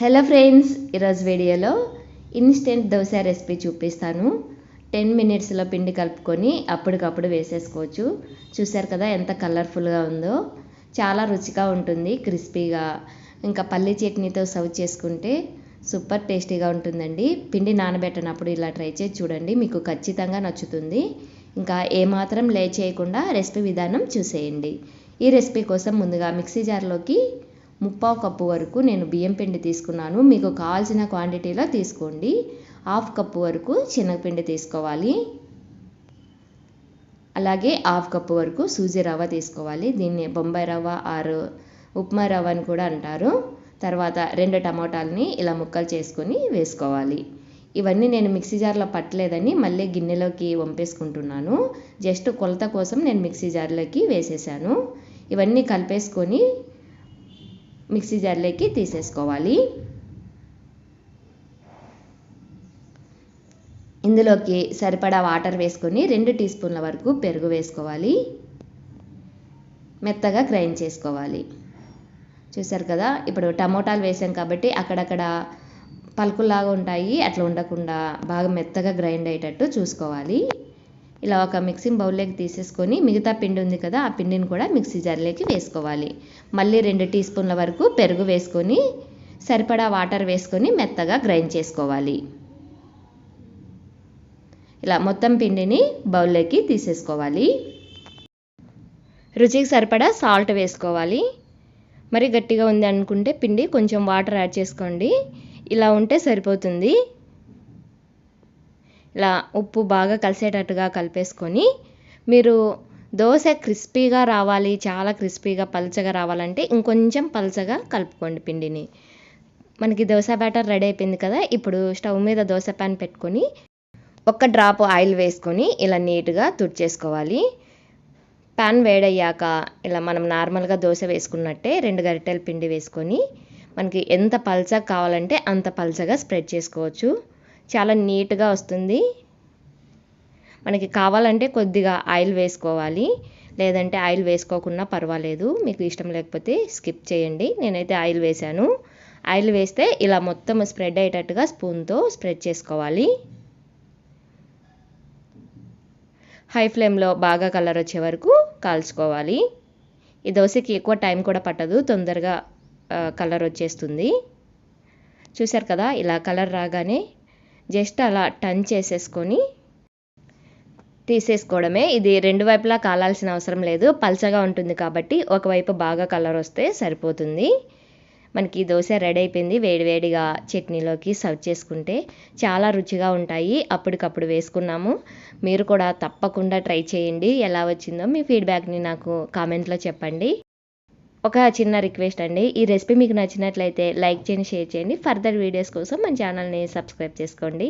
Hello friends ఈరోజు వీడియోలో instant dosa recipe చూపిస్తాను. టెన్ మినిట్స్లో పిండి కలుపుకొని అప్పటికప్పుడు వేసేసుకోవచ్చు. చూసారు కదా ఎంత కలర్ఫుల్గా ఉందో. చాలా రుచిగా ఉంటుంది క్రిస్పీగా ఇంకా పల్లి చట్నీతో సర్వ్ చేసుకుంటే సూపర్ టేస్టీగా ఉంటుందండి. పిండి నానబెట్టినప్పుడు ఇలా ట్రై చేసి చూడండి మీకు ఖచ్చితంగా నచ్చుతుంది. ఇంకా ఏమాత్రం లే చేయకుండా రెసిపీ విధానం చూసేయండి. ఈ రెసిపీ కోసం ముందుగా మిక్సీ జార్లోకి ముప్పావు కప్పు వరకు నేను బియ్యం పిండి తీసుకున్నాను. మీకు కావాల్సిన క్వాంటిటీలో తీసుకోండి. హాఫ్ కప్పు వరకు శనగపిండి తీసుకోవాలి. అలాగే హాఫ్ కప్పు వరకు సూజీ రవ్వ తీసుకోవాలి. దీన్ని బొంబాయి రవ్వ ఆరు ఉప్మా రవ్వ అని కూడా అంటారు. తర్వాత రెండు టమాటాలని ఇలా ముక్కలు చేసుకొని వేసుకోవాలి. ఇవన్నీ నేను మిక్సీ జార్లో పట్టలేదని మళ్ళీ గిన్నెలోకి వంపేసుకుంటున్నాను. జస్ట్ కొలత కోసం నేను మిక్సీ జార్లోకి వేసేసాను. ఇవన్నీ కలిపేసుకొని మిక్సీ జార్లోకి తీసేసుకోవాలి. ఇందులోకి సరిపడా వాటర్ వేసుకొని రెండు టీ స్పూన్ల వరకు పెరుగు వేసుకోవాలి. మెత్తగా గ్రైండ్ చేసుకోవాలి. చూసారు కదా ఇప్పుడు టమోటాలు వేసాం కాబట్టి అక్కడక్కడ పలుకులాగా ఉంటాయి అట్లా ఉండకుండా బాగా మెత్తగా గ్రైండ్ అయ్యేటట్టు చూసుకోవాలి. ఇలా ఒక మిక్సింగ్ బౌల్లోకి తీసేసుకొని మిగతా పిండి ఉంది కదా ఆ పిండిని కూడా మిక్సీ జార్లోకి వేసుకోవాలి. మళ్ళీ రెండు టీ స్పూన్ల వరకు పెరుగు వేసుకొని సరిపడా వాటర్ వేసుకొని మెత్తగా గ్రైండ్ చేసుకోవాలి. ఇలా మొత్తం పిండిని బౌల్లోకి తీసేసుకోవాలి. రుచికి సరిపడా సాల్ట్ వేసుకోవాలి. మరి గట్టిగా ఉంది అనుకుంటే పిండి కొంచెం వాటర్ యాడ్ చేసుకోండి. ఇలా ఉంటే సరిపోతుంది. ఇలా ఉప్పు బాగా కలిసేటట్టుగా కలిపేసుకొని మీరు దోశ క్రిస్పీగా రావాలి చాలా క్రిస్పీగా పల్చగా రావాలంటే ఇంకొంచెం పల్చగా కలుపుకోండి పిండిని. మనకి దోశ బ్యాటర్ రెడీ అయిపోయింది కదా ఇప్పుడు స్టవ్ మీద దోశ ప్యాన్ పెట్టుకొని ఒక్క డ్రాప్ ఆయిల్ వేసుకొని ఇలా నీట్గా తుడిచేసుకోవాలి. ప్యాన్ వేడయ్యాక ఇలా మనం నార్మల్గా దోశ వేసుకున్నట్టే రెండు గరిటెల పిండి వేసుకొని మనకి ఎంత పల్చగా కావాలంటే అంత పల్చగా స్ప్రెడ్ చేసుకోవచ్చు. చాలా నీట్గా వస్తుంది. మనకి కావాలంటే కొద్దిగా ఆయిల్ వేసుకోవాలి. లేదంటే ఆయిల్ వేసుకోకుండా పర్వాలేదు. మీకు ఇష్టం లేకపోతే స్కిప్ చేయండి. నేనైతే ఆయిల్ వేశాను. ఆయిల్ వేస్తే ఇలా మొత్తం స్ప్రెడ్ అయ్యేటట్టుగా స్పూన్తో స్ప్రెడ్ చేసుకోవాలి. హై ఫ్లేమ్లో బాగా కలర్ వచ్చే వరకు కాల్చుకోవాలి. ఈ దోశకి ఎక్కువ టైం కూడా పట్టదు. తొందరగా కలర్ వచ్చేస్తుంది. చూసారు కదా? ఇలా కలర్ రాగానే జస్ట్ అలా టర్న్ చేసేసుకొని తీసేసుకోవడమే. ఇది రెండు వైపులా కాలాల్సిన అవసరం లేదు. పల్చగా ఉంటుంది కాబట్టి ఒకవైపు బాగా కలర్ వస్తే సరిపోతుంది. మనకి దోశ రెడీ అయిపోయింది. వేడివేడిగా చట్నీలోకి సర్వ్ చేసుకుంటే చాలా రుచిగా ఉంటాయి. అప్పటికప్పుడు వేసుకున్నాము. మీరు కూడా తప్పకుండా ట్రై చేయండి. ఎలా వచ్చిందో మీ ఫీడ్బ్యాక్ని నాకు కామెంట్లో చెప్పండి. ఒక చిన్న రిక్వెస్ట్ అండి. ఈ రెసిపీ మీకు నచ్చినట్లయితే లైక్ చేయండి షేర్ చేయండి. ఫర్దర్ వీడియోస్ కోసం మన ఛానల్ని సబ్స్క్రైబ్ చేసుకోండి.